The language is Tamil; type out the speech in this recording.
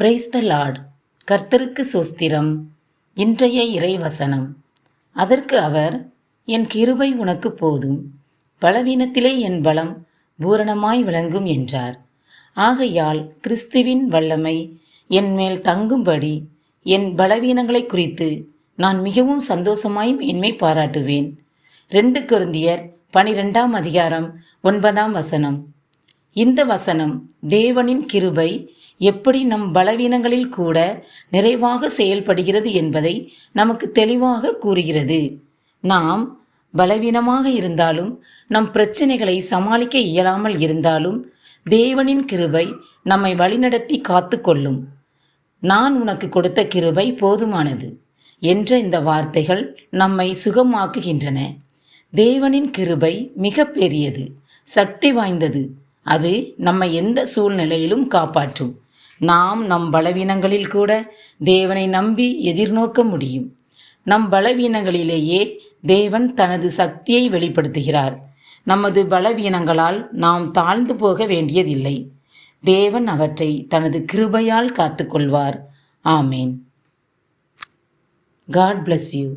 பிரைஸ் த லார்ட் கர்த்தருக்கு சோஸ்திரம். இன்றைய இறைவசனம். அதற்கு அவர் என் கிருபை உனக்கு போதும். பலவீனத்திலே என் பலம் பூரணமாய் விளங்கும் என்றார். ஆகையால் கிறிஸ்துவின் வல்லமை என் மேல் தங்கும்படி என் பலவீனங்களை குறித்து நான் மிகவும் சந்தோஷமாய் மேன்மை பாராட்டுவேன். ரெண்டு குருந்தியர் பனிரெண்டாம் அதிகாரம் ஒன்பதாம் வசனம். இந்த வசனம் தேவனின் கிருபை எப்படி நம் பலவீனங்களில் கூட நிறைவாக செயல்படுகிறது என்பதை நமக்கு தெளிவாக கூறுகிறது. நாம் பலவீனமாக இருந்தாலும் நம் பிரச்சனைகளை சமாளிக்க இயலாமல் இருந்தாலும் தேவனின் கிருபை நம்மை வழிநடத்தி காத்துக்கொள்ளும் நான் உனக்கு கொடுத்த கிருபை போதுமானது என்ற இந்த வார்த்தைகள் நம்மை சுகமாக்குகின்றன. தேவனின் கிருபை மிக பெரியது சக்தி வாய்ந்தது. அது நம்மை எந்த சூழ்நிலையிலும் காப்பாற்றும். நாம் நம் பலவீனங்களில் கூட தேவனை நம்பி எதிர்நோக்க முடியும். நம் பலவீனங்களிலேயே தேவன் தனது சக்தியை வெளிப்படுத்துகிறார். நமது பலவீனங்களால் நாம் தாழ்ந்து போக வேண்டியதில்லை. தேவன் அவற்றை தனது கிருபையால் காத்துக்கொள்வார். ஆமேன். God bless you